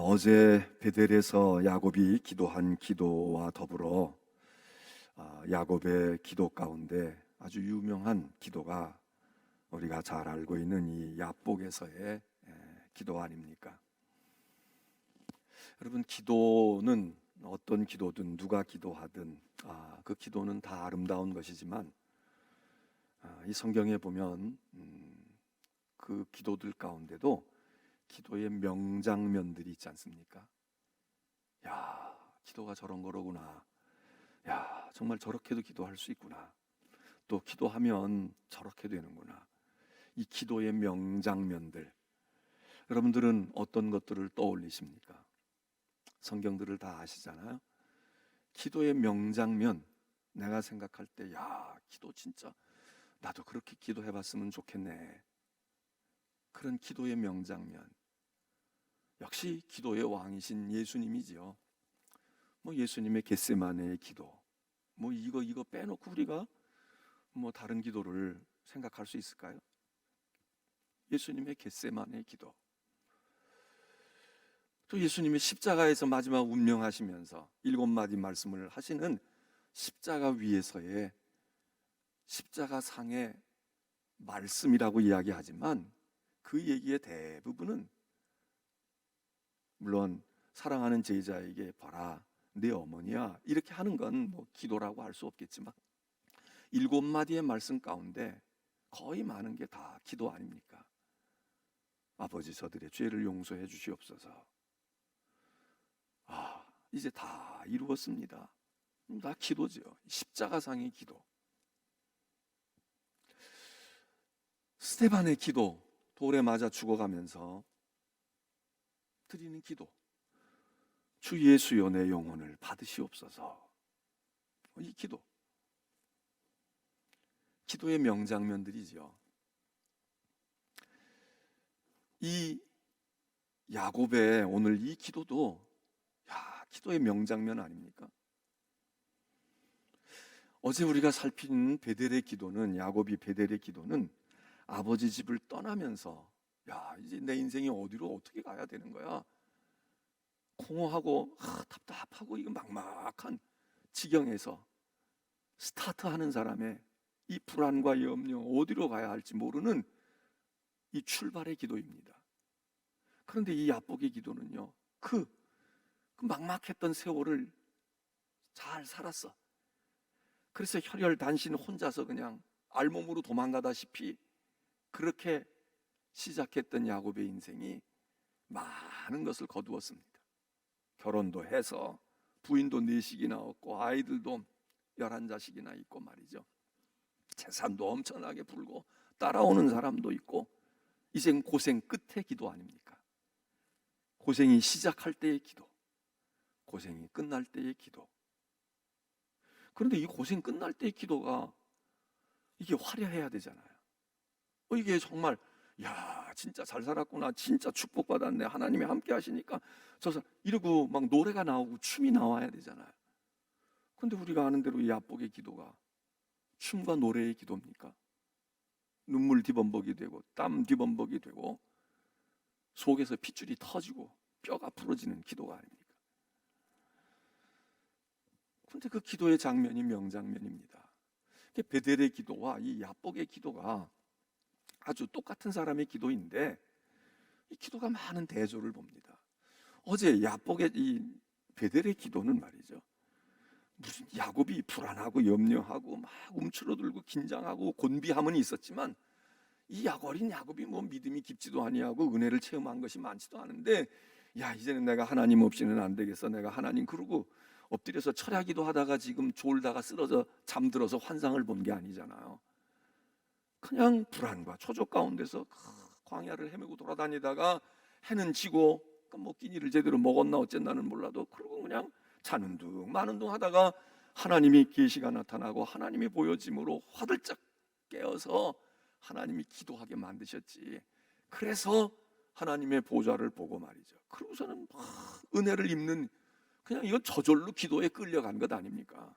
어제 베델에서 야곱이 기도한 기도와 더불어 아, 야곱의 기도 가운데 아주 유명한 기도가 우리가 잘 알고 있는 이 야복에서의 에, 기도 아닙니까? 여러분 기도는 어떤 기도든 누가 기도하든 아, 그 기도는 다 아름다운 것이지만 아, 이 성경에 보면 음, 그 기도들 가운데도 기도의 명장면들이 있지 않습니까? 야, 기도가 저런 거로구나. 야, 정말 저렇게도 기도할 수 있구나. 또 기도하면 저렇게 되는구나. 이 기도의 명장면들. 여러분들은 어떤 것들을 떠올리십니까? 성경들을 다 아시잖아요. 기도의 명장면. 내가 생각할 때, 야, 기도 진짜 나도 그렇게 기도해 봤으면 좋겠네. 그런 기도의 명장면. 역시 기도의 왕이신 예수님이지요. 뭐 예수님의 겟세마네의 기도. 뭐 이거 이거 빼놓고 우리가 뭐 다른 기도를 생각할 수 있을까요? 예수님의 겟세마네의 기도. 또 예수님이 십자가에서 마지막 운명하시면서 일곱 마디 말씀을 하시는 십자가 위에서의 십자가 상의 말씀이라고 이야기하지만 그 얘기의 대부분은 물론 사랑하는 제자에게 봐라 내 어머니야 이렇게 하는 건 뭐 기도라고 할 수 없겠지만 일곱 마디의 말씀 가운데 거의 많은 게 다 기도 아닙니까? 아버지 저들의 죄를 용서해 주시옵소서. 아 이제 다 이루었습니다. 음, 다 기도지요. 십자가상의 기도. 스테반의 기도 돌에 맞아 죽어가면서 드리는 기도. 주 예수여 내 영혼을 받으시옵소서. 이 기도. 기도의 명장면들이죠. 이 야곱의 오늘 이 기도도 야, 기도의 명장면 아닙니까? 어제 우리가 살핀 베델의 기도는 야곱이 베델의 기도는 아버지 집을 떠나면서 야 이제 내 인생이 어디로 어떻게 가야 되는 거야 공허하고 아, 답답하고 이거 막막한 지경에서 스타트하는 사람의 이 불안과 염려 어디로 가야 할지 모르는 이 출발의 기도입니다. 그런데 이 야복의 기도는요 그, 그 막막했던 세월을 잘 살았어. 그래서 혈혈 단신 혼자서 그냥 알몸으로 도망가다시피 그렇게 시작했던 야곱의 인생이 많은 것을 거두었습니다. 결혼도 해서 부인도 네식이나 얻고 아이들도 열한 자식이나 있고 말이죠. 재산도 엄청나게 불고 따라오는 사람도 있고 이젠 고생 끝의 기도 아닙니까? 고생이 시작할 때의 기도, 고생이 끝날 때의 기도. 그런데 이 고생 끝날 때의 기도가 이게 화려해야 되잖아요. 어, 이게 정말 야 진짜 잘 살았구나 진짜 축복받았네 하나님이 함께 하시니까 저서 이러고 막 노래가 나오고 춤이 나와야 되잖아요 근데 우리가 아는 대로 이 야복의 기도가 춤과 노래의 기도입니까? 눈물 뒤범벅이 되고 땀 뒤범벅이 되고 속에서 핏줄이 터지고 뼈가 부러지는 기도가 아닙니까? 근데 그 기도의 장면이 명장면입니다 베델의 기도와 이 야복의 기도가 아주 똑같은 사람의 기도인데 이 기도가 많은 대조를 봅니다. 어제 야복의 이 베델의 기도는 말이죠. 무슨 야곱이 불안하고 염려하고 막 움츠러들고 긴장하고 곤비함은 있었지만 이 야골인 야곱이 뭐 믿음이 깊지도 아니하고 은혜를 체험한 것이 많지도 않은데 야 이제는 내가 하나님 없이는 안 되겠어 내가 하나님 그러고 엎드려서 철야기도 하다가 지금 졸다가 쓰러져 잠들어서 환상을 본 게 아니잖아요. 그냥 불안과 초조 가운데서 광야를 헤매고 돌아다니다가 해는 지고 뭐 끼니를 제대로 먹었나 어쨌나는 몰라도 그러고 그냥 자는 둥 마는 둥 하다가 하나님이 계시가 나타나고 하나님이 보여짐으로 화들짝 깨어서 하나님이 기도하게 만드셨지. 그래서 하나님의 보좌를 보고 말이죠. 그러고서는 막 은혜를 입는 그냥 이건 저절로 기도에 끌려간 것 아닙니까?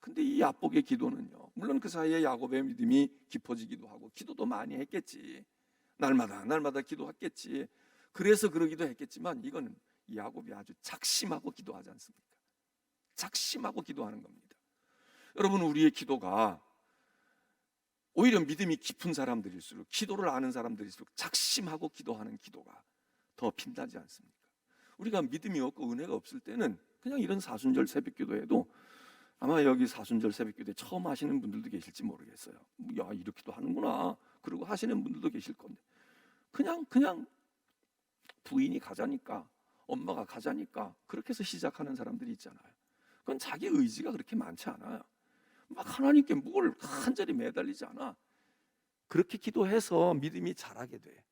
근데 이 야복의 기도는요. 물론 그 사이에 야곱의 믿음이 깊어지기도 하고 기도도 많이 했겠지. 날마다 날마다 기도했겠지. 그래서 그러기도 했겠지만 이거는 야곱이 아주 작심하고 기도하지 않습니까? 작심하고 기도하는 겁니다. 여러분 우리의 기도가 오히려 믿음이 깊은 사람들일수록 기도를 아는 사람들일수록 작심하고 기도하는 기도가 더 빛나지 않습니까? 우리가 믿음이 없고 은혜가 없을 때는 그냥 이런 사순절 새벽 기도에도 아마 여기 사순절 새벽기도에 처음 하시는 분들도 계실지 모르겠어요. 야 이렇게도 하는구나. 그리고 하시는 분들도 계실 건데 그냥 그냥 부인이 가자니까 엄마가 가자니까 그렇게 해서 시작하는 사람들이 있잖아요. 그건 자기 의지가 그렇게 많지 않아요. 막 하나님께 뭘 간절히 매달리지 않아. 그렇게 기도해서 믿음이 자라게 돼.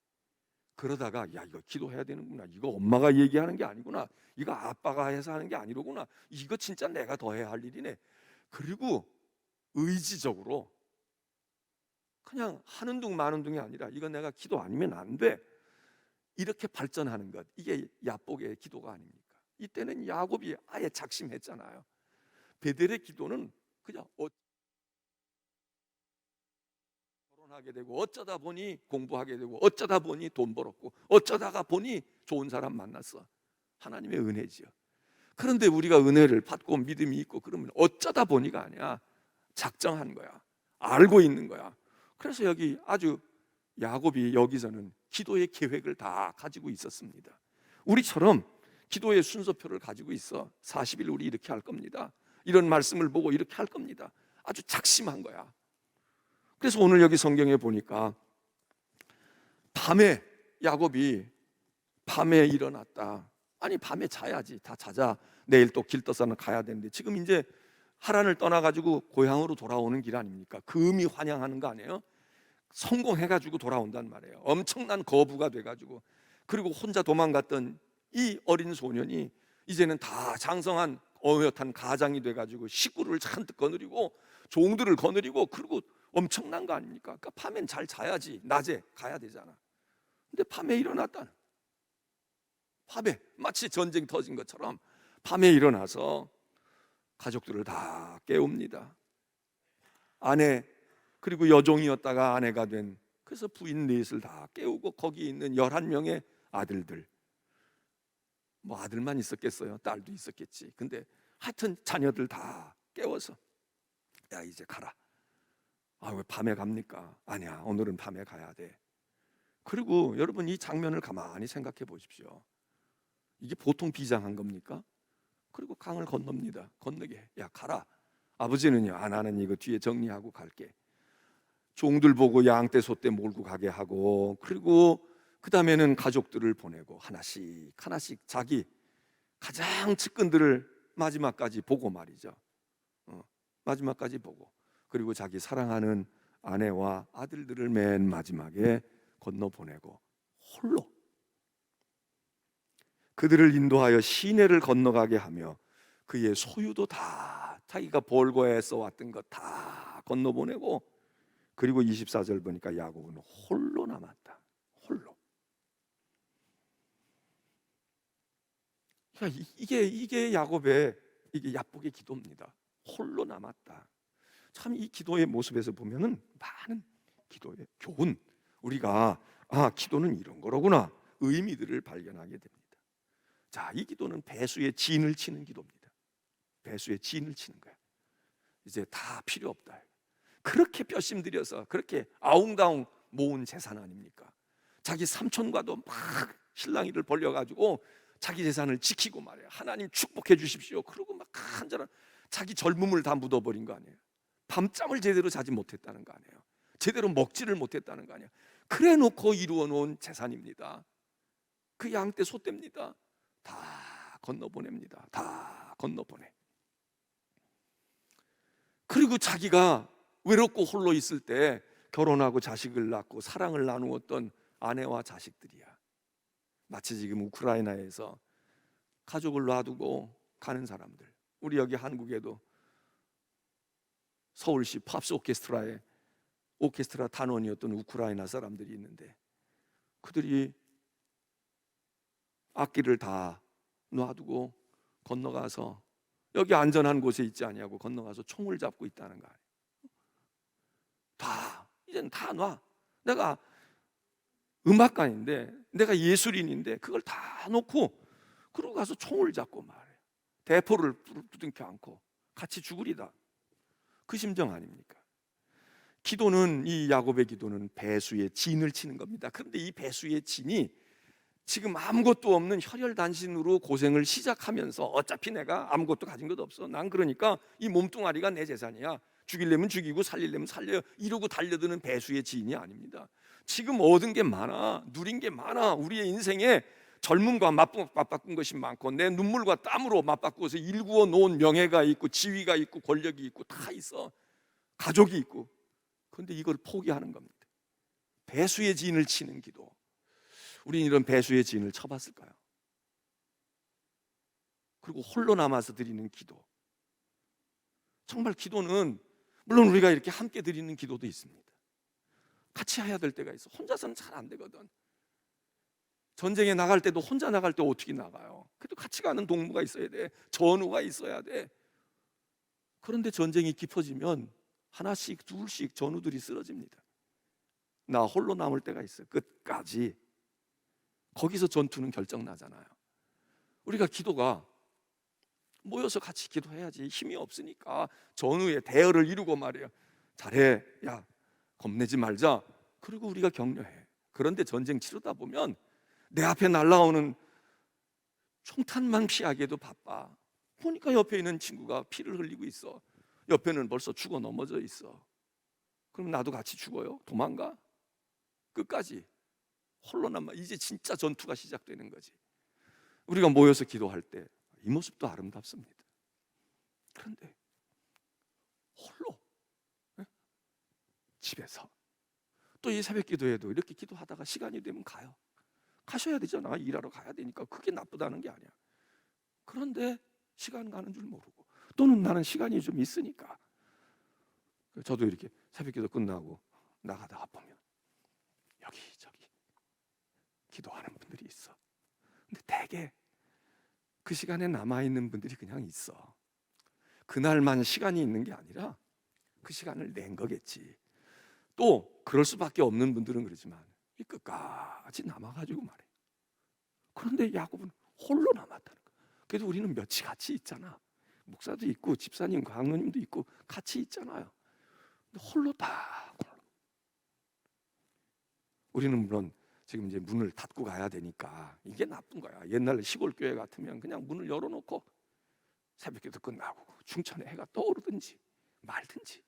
그러다가 야 이거 기도해야 되는구나. 이거 엄마가 얘기하는 게 아니구나. 이거 아빠가 해서 하는 게 아니로구나. 이거 진짜 내가 더 해야 할 일이네. 그리고 의지적으로 그냥 하는 둥 마는 둥이 아니라 이거 내가 기도 아니면 안 돼. 이렇게 발전하는 것. 이게 야복의 기도가 아닙니까? 이때는 야곱이 아예 작심했잖아요. 베델의 기도는 그냥 어, 결혼하게 되고 어쩌다 보니 공부하게 되고 어쩌다 보니 돈 벌었고 어쩌다가 보니 좋은 사람 만났어. 하나님의 은혜지요. 그런데 우리가 은혜를 받고 믿음이 있고 그러면 어쩌다 보니가 아니야. 작정한 거야. 알고 있는 거야. 그래서 여기 아주 야곱이 여기서는 기도의 계획을 다 가지고 있었습니다. 우리처럼 기도의 순서표를 가지고 있어. 40일 우리 이렇게 할 겁니다. 이런 말씀을 보고 이렇게 할 겁니다. 아주 작심한 거야. 그래서 오늘 여기 성경에 보니까 밤에 야곱이 밤에 일어났다. 아니 밤에 자야지. 다 자자. 내일 또 길 떠서는 가야 되는데 지금 이제 하란을 떠나 가지고 고향으로 돌아오는 길 아닙니까? 금이 환영하는 거 아니에요? 성공해 가지고 돌아온단 말이에요. 엄청난 거부가 돼 가지고 그리고 혼자 도망갔던 이 어린 소년이 이제는 다 장성한 어엿한 가장이 돼 가지고 식구를 잔뜩 거느리고 종들을 거느리고 그리고 엄청난 거 아닙니까? 그러니까 밤엔 잘 자야지 낮에 가야 되잖아. 근데 밤에 일어났다. 밤에 마치 전쟁 터진 것처럼 밤에 일어나서 가족들을 다 깨웁니다. 아내 그리고 여종이었다가 아내가 된 그래서 부인 넷을 다 깨우고 거기 있는 11명의 아들들 뭐 아들만 있었겠어요. 딸도 있었겠지. 근데 하여튼 자녀들 다 깨워서 야 이제 가라. 아 왜 밤에 갑니까? 아니야 오늘은 밤에 가야 돼. 그리고 여러분 이 장면을 가만히 생각해 보십시오. 이게 보통 비장한 겁니까? 그리고 강을 건넙니다. 건너게 야 가라. 아버지는요 아 나는 이거 뒤에 정리하고 갈게. 종들 보고 양떼 소떼 몰고 가게 하고 그리고 그 다음에는 가족들을 보내고 하나씩 하나씩 자기 가장 측근들을 마지막까지 보고 말이죠. 어, 마지막까지 보고 그리고 자기 사랑하는 아내와 아들들을 맨 마지막에 건너 보내고 홀로 그들을 인도하여 시내를 건너가게 하며 그의 소유도 다 자기가 벌고해서 왔던 것 다 건너 보내고 그리고 24절 보니까 야곱은 홀로 남았다. 홀로. 야, 이- 이게 이게 야곱의 이게 야복의 기도입니다. 홀로 남았다. 참 이 기도의 모습에서 보면은 많은 기도의 교훈 우리가 아 기도는 이런 거로구나 의미들을 발견하게 됩니다. 자, 이 기도는 배수의 진을 치는 기도입니다. 배수의 진을 치는 거야. 이제 다 필요 없다. 그렇게 뼈심 들여서 그렇게 아웅다웅 모은 재산 아닙니까? 자기 삼촌과도 막 실랑이를 벌려가지고 자기 재산을 지키고 말이야. 하나님 축복해 주십시오. 그러고 막 한절한 자기 젊음을 다 묻어버린 거 아니에요. 밤잠을 제대로 자지 못했다는 거 아니에요. 제대로 먹지를 못했다는 거 아니에요. 그래 놓고 이루어 놓은 재산입니다. 그 양떼 소떼입니다. 다 건너보냅니다. 다 건너보내. 그리고 자기가 외롭고 홀로 있을 때 결혼하고 자식을 낳고 사랑을 나누었던 아내와 자식들이야. 마치 지금 우크라이나에서 가족을 놔두고 가는 사람들. 우리 여기 한국에도 서울시 팝스 오케스트라의 오케스트라 단원이었던 우크라이나 사람들이 있는데 그들이 악기를 다 놔두고 건너가서 여기 안전한 곳에 있지 아니하고 건너가서 총을 잡고 있다는 거 아니에요. 다 이제는 다 놔. 내가 음악가인데 내가 예술인인데 그걸 다 놓고 그러고 가서 총을 잡고 말해. 대포를 부둥켜 안고 같이 죽으리다. 그 심정 아닙니까? 기도는 이 야곱의 기도는 배수의 진을 치는 겁니다. 그런데 이 배수의 진이 지금 아무것도 없는 혈혈단신으로 고생을 시작하면서 어차피 내가 아무것도 가진 것 없어. 난 그러니까 이 몸뚱아리가 내 재산이야. 죽이려면 죽이고 살리려면 살려. 이러고 달려드는 배수의 지인이 아닙니다. 지금 얻은 게 많아. 누린 게 많아. 우리의 인생에 젊음과 맞바- 맞바꾼 것이 많고 내 눈물과 땀으로 맞바꾸어서 일구어 놓은 명예가 있고 지위가 있고 권력이 있고 다 있어. 가족이 있고. 그런데 이걸 포기하는 겁니다. 배수의 진을 치는 기도. 우리는 이런 배수의 진을 쳐봤을까요? 그리고 홀로 남아서 드리는 기도. 정말 기도는 물론 우리가 이렇게 함께 드리는 기도도 있습니다. 같이 해야 될 때가 있어. 혼자서는 잘 안 되거든. 전쟁에 나갈 때도 혼자 나갈 때 어떻게 나가요? 그래도 같이 가는 동무가 있어야 돼. 전우가 있어야 돼. 그런데 전쟁이 깊어지면 하나씩 둘씩 전우들이 쓰러집니다. 나 홀로 남을 때가 있어요. 끝까지. 거기서 전투는 결정 나잖아요. 우리가 기도가 모여서 같이 기도해야지 힘이 없으니까 전후의 대열을 이루고 말이에요. 잘해, 야 겁내지 말자. 그리고 우리가 격려해. 그런데 전쟁 치르다 보면 내 앞에 날라오는 총탄만 피하기에도 바빠. 보니까 옆에 있는 친구가 피를 흘리고 있어. 옆에는 벌써 죽어 넘어져 있어. 그럼 나도 같이 죽어요? 도망가? 끝까지 홀로 남아 이제 진짜 전투가 시작되는 거지. 우리가 모여서 기도할 때 이 모습도 아름답습니다. 그런데 홀로 예? 집에서 또 이 새벽 기도에도 이렇게 기도하다가 시간이 되면 가요. 가셔야 되잖아. 일하러 가야 되니까 그게 나쁘다는 게 아니야. 그런데 시간 가는 줄 모르고 또는 나는 시간이 좀 있으니까 저도 이렇게 새벽 기도 끝나고 나가다가 보면 여기 저기 기도하는 분들이 있어. 근데 대개 그 시간에 남아 있는 분들이 그냥 있어. 그날만 시간이 있는 게 아니라 그 시간을 낸 거겠지. 또 그럴 수밖에 없는 분들은 그러지만 이 끝까지 남아가지고 말해. 그런데 야곱은 홀로 남았다는 거. 그래도 우리는 며칠 같이 있잖아. 목사도 있고 집사님, 강로님도 있고 같이 있잖아요. 홀로 다. 우리는 물론 지금 이제 문을 닫고 가야 되니까 이게 나쁜 거야. 옛날 시골 교회 같으면 그냥 문을 열어놓고 새벽기도 끝나고 중천에 해가 떠오르든지 말든지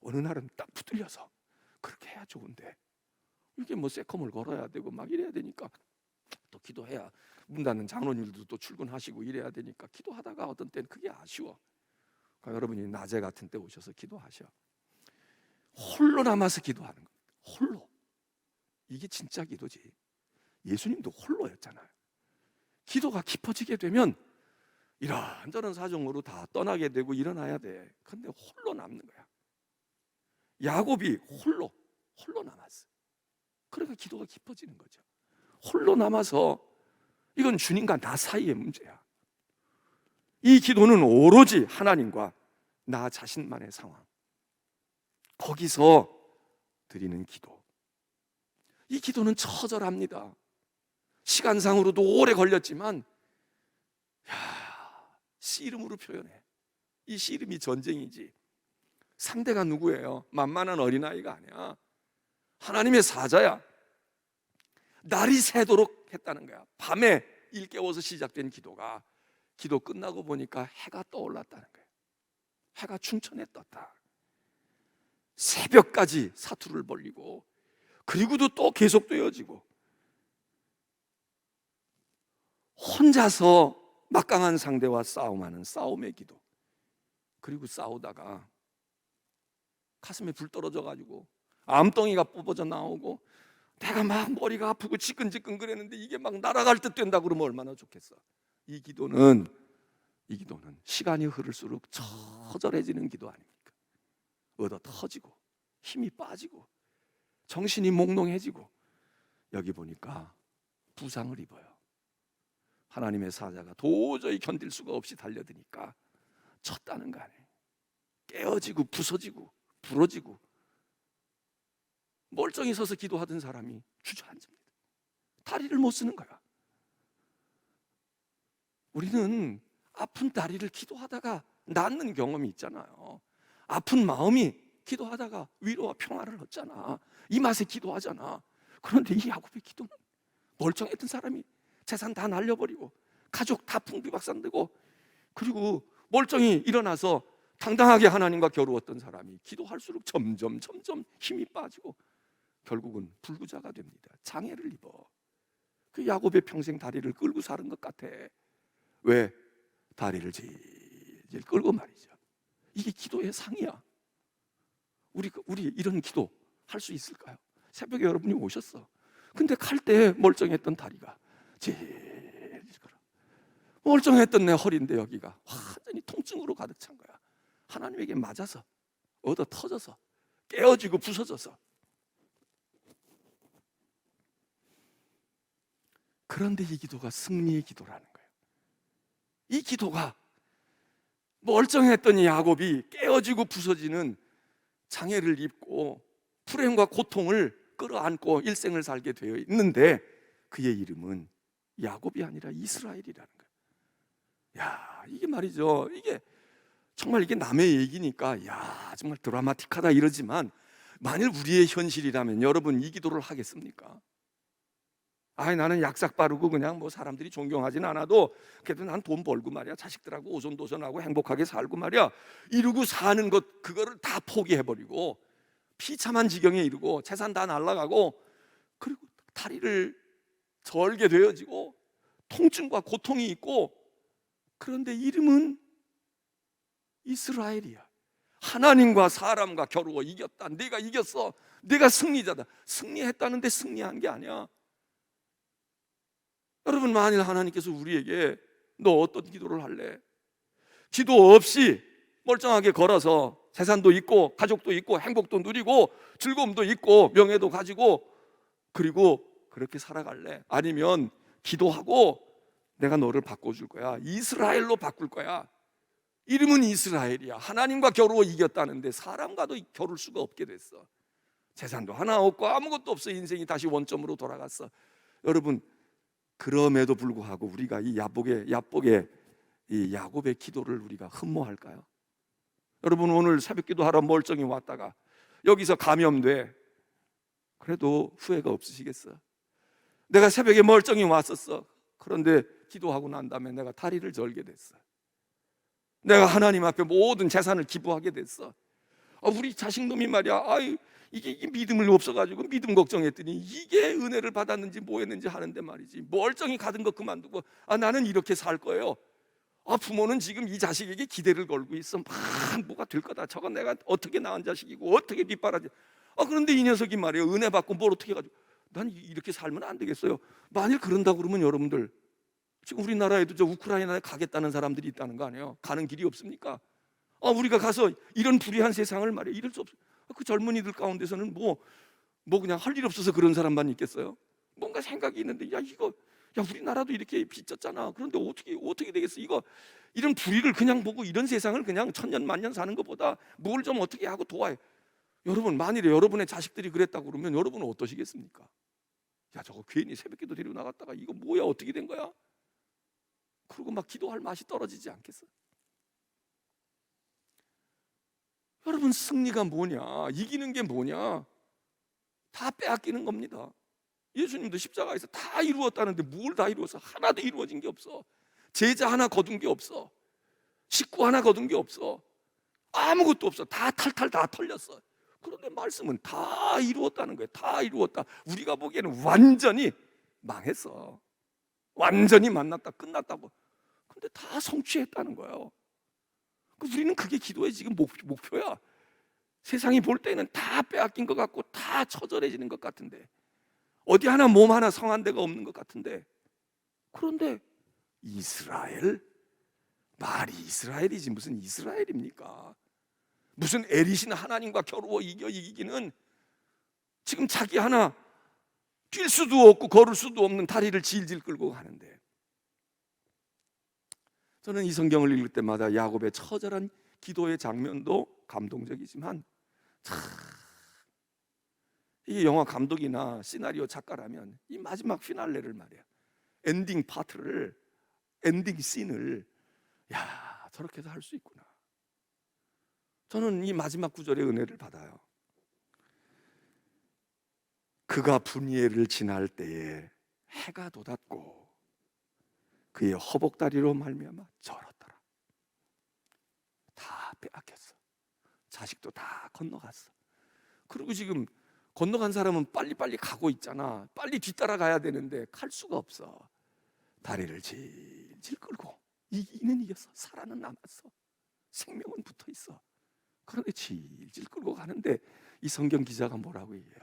어느 날은 딱 붙들려서 그렇게 해야 좋은데 이게 뭐 새컴을 걸어야 되고 막 이래야 되니까 또 기도해야 문 닫는 장로님들도 또 출근하시고 이래야 되니까 기도하다가 어떤 때는 그게 아쉬워. 그러니까 여러분이 낮에 같은 때 오셔서 기도하셔. 홀로 남아서 기도하는 겁니다. 홀로. 이게 진짜 기도지. 예수님도 홀로였잖아요. 기도가 깊어지게 되면 이런저런 사정으로 다 떠나게 되고 일어나야 돼. 근데 홀로 남는 거야. 야곱이 홀로 홀로 남았어. 그러니까 기도가 깊어지는 거죠. 홀로 남아서 이건 주님과 나 사이의 문제야. 이 기도는 오로지 하나님과 나 자신만의 상황. 거기서 드리는 기도. 이 기도는 처절합니다. 시간상으로도 오래 걸렸지만, 야, 씨름으로 표현해. 이 씨름이 전쟁이지. 상대가 누구예요? 만만한 어린아이가 아니야. 하나님의 사자야. 날이 새도록 했다는 거야. 밤에 일깨워서 시작된 기도가 기도 끝나고 보니까 해가 떠올랐다는 거야. 해가 충천에 떴다. 새벽까지 사투를 벌리고 그리고도 또 계속되어지고 혼자서 막강한 상대와 싸움하는 싸움의 기도 그리고 싸우다가 가슴에 불 떨어져 가지고 암덩이가 뽑아져 나오고 내가 막 머리가 아프고 지끈지끈 그랬는데 이게 막 날아갈 듯 된다 그러면 얼마나 좋겠어 이 기도는 이 기도는 시간이 흐를수록 처절해지는 기도 아닙니까 얻어 터지고 힘이 빠지고 정신이 몽롱해지고 여기 보니까 부상을 입어요. 하나님의 사자가 도저히 견딜 수가 없이 달려드니까 쳤다는 거 아니에요. 깨어지고 부서지고 부러지고 멀쩡히 서서 기도하던 사람이 주저앉습니다. 다리를 못 쓰는 거야. 우리는 아픈 다리를 기도하다가 낫는 경험이 있잖아요. 아픈 마음이 기도하다가 위로와 평화를 얻잖아. 이 맛에 기도하잖아. 그런데 이 야곱의 기도는 멀쩡했던 사람이 재산 다 날려버리고 가족 다 풍비박산되고 그리고 멀쩡히 일어나서 당당하게 하나님과 겨루었던 사람이 기도할수록 점점 점점 힘이 빠지고 결국은 불구자가 됩니다. 장애를 입어. 그 야곱의 평생 다리를 끌고 사는 것 같아. 왜? 다리를 질질 끌고 말이죠. 이게 기도의 상이야. 우리 우리 이런 기도 할 수 있을까요? 새벽에 여러분이 오셨어. 근데 갈 때 멀쩡했던 다리가 질질 끌어. 멀쩡했던 내 허리인데 여기가 완전히 통증으로 가득 찬 거야. 하나님에게 맞아서 얻어 터져서 깨어지고 부서져서 그런데 이 기도가 승리의 기도라는 거예요. 이 기도가 멀쩡했던 이 야곱이 깨어지고 부서지는 장애를 입고 불행과 고통을 끌어안고 일생을 살게 되어 있는데 그의 이름은 야곱이 아니라 이스라엘이라는 거예요. 야, 이게 말이죠. 이게 정말 이게 남의 얘기니까 야, 정말 드라마틱하다 이러지만 만일 우리의 현실이라면 여러분 이 기도를 하겠습니까? 아이 나는 약삭 바르고 그냥 뭐 사람들이 존경하진 않아도 그래도 난 돈 벌고 말이야 자식들하고 오손도손하고 행복하게 살고 말이야 이러고 사는 것 그거를 다 포기해 버리고 비참한 지경에 이르고 재산 다 날라가고 그리고 다리를 절게 되어지고 통증과 고통이 있고 그런데 이름은 이스라엘이야. 하나님과 사람과 겨루어 이겼다. 내가 이겼어. 내가 승리자다. 승리했다는데 승리한 게 아니야. 여러분 만일 하나님께서 우리에게 너 어떤 기도를 할래? 기도 없이 멀쩡하게 걸어서 재산도 있고 가족도 있고 행복도 누리고 즐거움도 있고 명예도 가지고 그리고 그렇게 살아갈래? 아니면 기도하고 내가 너를 바꿔줄 거야. 이스라엘로 바꿀 거야. 이름은 이스라엘이야. 하나님과 겨루어 이겼다는데 사람과도 겨룰 수가 없게 됐어. 재산도 하나 없고 아무것도 없어. 인생이 다시 원점으로 돌아갔어. 여러분 그럼에도 불구하고 우리가 이 야복의 야복의 이 야곱의 기도를 우리가 흠모할까요? 여러분 오늘 새벽기도 하러 멀쩡히 왔다가 여기서 감염돼. 그래도 후회가 없으시겠어? 내가 새벽에 멀쩡히 왔었어. 그런데 기도하고 난 다음에 내가 다리를 절게 됐어. 내가 하나님 앞에 모든 재산을 기부하게 됐어. 아, 우리 자식놈이 말이야. 아이 이게, 이게 믿음을 없어가지고 믿음 걱정했더니 이게 은혜를 받았는지 뭐했는지 하는데 말이지. 멀쩡히 가던 거 그만두고 아 나는 이렇게 살 거예요. 아 부모는 지금 이 자식에게 기대를 걸고 있어. 막 뭐가 될 거다. 저건 내가 어떻게 낳은 자식이고 어떻게 뒷바라지. 아 그런데 이 녀석이 말이야 은혜 받고 뭘 어떻게 가지고 난 이렇게 살면 안 되겠어요. 만일 그런다 그러면 여러분들 지금 우리나라에도 저 우크라이나에 가겠다는 사람들이 있다는 거 아니에요? 가는 길이 없습니까? 아, 우리가 가서 이런 불의한 세상을 말이야 이럴 수 없어. 그 젊은이들 가운데서는 뭐, 뭐 그냥 할 일 없어서 그런 사람만 있겠어요? 뭔가 생각이 있는데 야 이거 야 우리나라도 이렇게 빚졌잖아. 그런데 어떻게 어떻게 되겠어? 이거 이런 불의를 그냥 보고 이런 세상을 그냥 천년 만년 사는 것보다 뭘 좀 어떻게 하고 도와요. 여러분 만일에 여러분의 자식들이 그랬다고 그러면 여러분은 어떠시겠습니까? 야 저거 괜히 새벽기도 데리고 나갔다가 이거 뭐야 어떻게 된 거야? 그리고 막 기도할 맛이 떨어지지 않겠어? 여러분 승리가 뭐냐? 이기는 게 뭐냐? 다 빼앗기는 겁니다. 예수님도 십자가에서 다 이루었다는데 뭘 다 이루었어? 하나도 이루어진 게 없어. 제자 하나 거둔 게 없어. 식구 하나 거둔 게 없어. 아무것도 없어. 다 탈탈 다 털렸어. 그런데 말씀은 다 이루었다는 거예요. 다 이루었다. 우리가 보기에는 완전히 망했어. 완전히 만났다 끝났다고 근데 다 성취했다는 거예요 그 우리는 그게 기도의 지금 목, 목표야. 세상이 볼 때는 다 빼앗긴 것 같고 다 처절해지는 것 같은데 어디 하나 몸 하나 성한 데가 없는 것 같은데 그런데 이스라엘? 말이 이스라엘이지 무슨 이스라엘입니까? 무슨 에리신 하나님과 겨루어 이겨 이기기는 지금 자기 하나 뛸 수도 없고 걸을 수도 없는 다리를 질질 끌고 가는데 저는 이 성경을 읽을 때마다 야곱의 처절한 기도의 장면도 감동적이지만 참 이게 영화 감독이나 시나리오 작가라면 이 마지막 피날레를 말이야 엔딩 파트를 엔딩 씬을 야 저렇게도 할 수 있구나. 저는 이 마지막 구절의 은혜를 받아요. 그가 분이엘을 지날 때에 해가 돋았고 그의 허벅다리로 말미암아 절었더라. 다 빼앗겼어. 자식도 다 건너갔어. 그리고 지금 건너간 사람은 빨리빨리 가고 있잖아. 빨리 뒤따라 가야 되는데 갈 수가 없어. 다리를 질질 끌고 이기는 이겼어. 살아는 남았어. 생명은 붙어 있어. 그런데 질질 끌고 가는데 이 성경 기자가 뭐라고 얘기해요?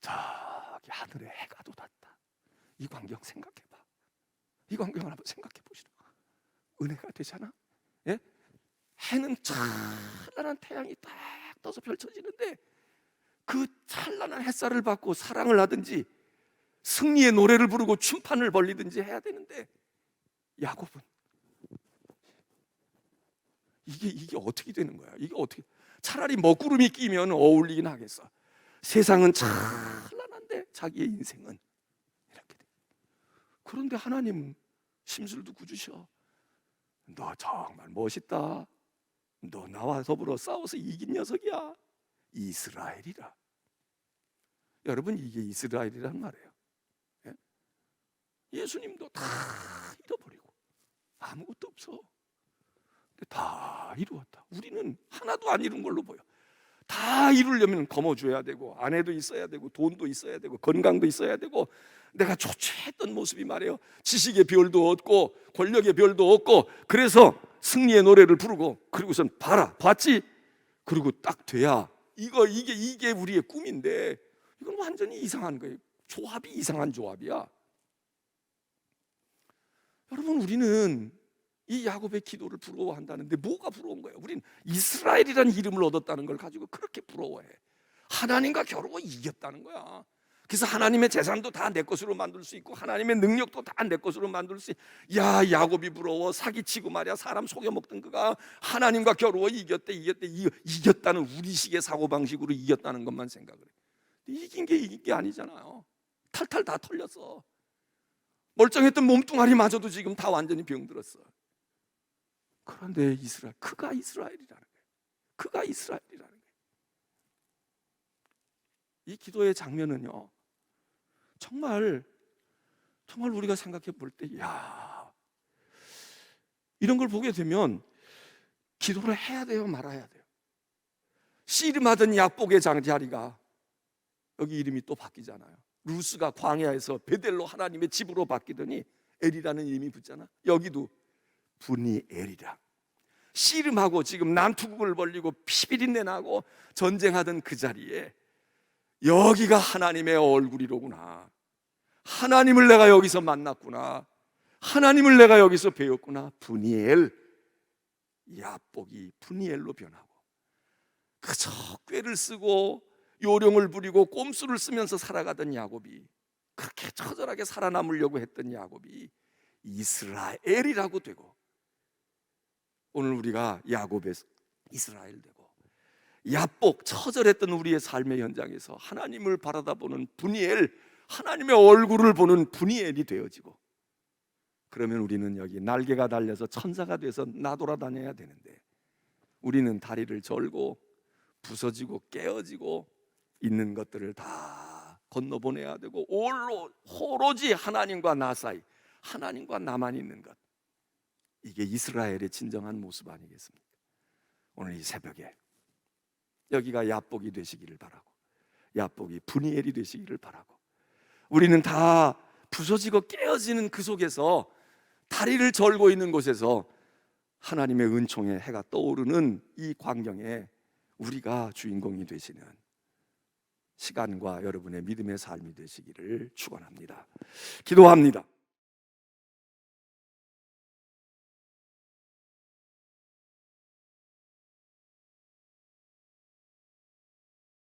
저기 하늘에 해가 돋았다. 이 광경 생각해봐. 이 광경을 한번 생각해 보시라. 은혜가 되잖아. 예? 해는 찬란한 태양이 딱 떠서 펼쳐지는데 그 찬란한 햇살을 받고 사랑을 하든지 승리의 노래를 부르고 춤판을 벌리든지 해야 되는데 야곱은 이게 이게 어떻게 되는 거야? 이게 어떻게 차라리 먹구름이 끼면 어울리긴 하겠어. 세상은 찬란한데 자기의 인생은 이렇게 돼. 그런데 하나님 심술도 굳으셔. 너 정말 멋있다. 너 나와 더불어 싸워서 이긴 녀석이야. 이스라엘이라. 여러분 이게 이스라엘이란 말이에요. 예? 예수님도 다 잃어버리고 아무것도 없어. 다 이루었다. 우리는 하나도 안 이룬 걸로 보여. 다 이루려면 거머쥐어야 되고 아내도 있어야 되고 돈도 있어야 되고 건강도 있어야 되고 내가 조치했던 모습이 말이에요. 지식의 별도 얻고 권력의 별도 얻고 그래서 승리의 노래를 부르고 그리고선 봐라 봤지 그리고 딱 돼야 이거 이게 이게 우리의 꿈인데 이건 완전히 이상한 거예요. 조합이 이상한 조합이야. 여러분 우리는 이 야곱의 기도를 부러워한다는데 뭐가 부러운 거예요? 우리는 이스라엘이라는 이름을 얻었다는 걸 가지고 그렇게 부러워해. 하나님과 겨루고 이겼다는 거야. 그래서 하나님의 재산도 다 내 것으로 만들 수 있고 하나님의 능력도 다 내 것으로 만들 수 있. 야 야곱이 부러워 사기치고 말이야 사람 속여 먹던 그가 하나님과 겨루어 이겼대 이겼대 이, 이겼다는 우리식의 사고 방식으로 이겼다는 것만 생각을 해. 이긴 게 이긴 게 아니잖아요. 탈탈 다 털렸어. 멀쩡했던 몸뚱아리마저도 지금 다 완전히 병들었어. 그런데 이스라엘 그가 이스라엘이라는 거예요. 그가 이스라엘이라는 거예요. 이 기도의 장면은요. 정말 정말 우리가 생각해 볼 때, 야 이런 걸 보게 되면 기도를 해야 돼요, 말아야 돼요. 씨름하던 약복의 장자리가 여기 이름이 또 바뀌잖아요. 루스가 광야에서 베델로 하나님의 집으로 바뀌더니 엘이라는 이름이 붙잖아. 여기도 분이 엘이라. 씨름하고 지금 난투국을 벌리고 피비린내 나고 전쟁하던 그 자리에 여기가 하나님의 얼굴이로구나. 하나님을 내가 여기서 만났구나. 하나님을 내가 여기서 배웠구나. 분이엘. 야복이 분이엘로 변하고 그저 꾀를 쓰고 요령을 부리고 꼼수를 쓰면서 살아가던 야곱이 그렇게 처절하게 살아남으려고 했던 야곱이 이스라엘이라고 되고 오늘 우리가 야곱의 이스라엘 되고 야복 처절했던 우리의 삶의 현장에서 하나님을 바라다보는 분이엘 하나님의 얼굴을 보는 분이엘이 되어지고 그러면 우리는 여기 날개가 달려서 천사가 돼서 나돌아다녀야 되는데 우리는 다리를 절고 부서지고 깨어지고 있는 것들을 다 건너보내야 되고 올로 오로지 하나님과 나 사이 하나님과 나만 있는 것 이게 이스라엘의 진정한 모습 아니겠습니까? 오늘 이 새벽에 여기가 야복이 되시기를 바라고 야복이 분이엘이 되시기를 바라고 우리는 다 부서지고 깨어지는 그 속에서 다리를 절고 있는 곳에서 하나님의 은총의 해가 떠오르는 이 광경에 우리가 주인공이 되시는 시간과 여러분의 믿음의 삶이 되시기를 축원합니다. 기도합니다.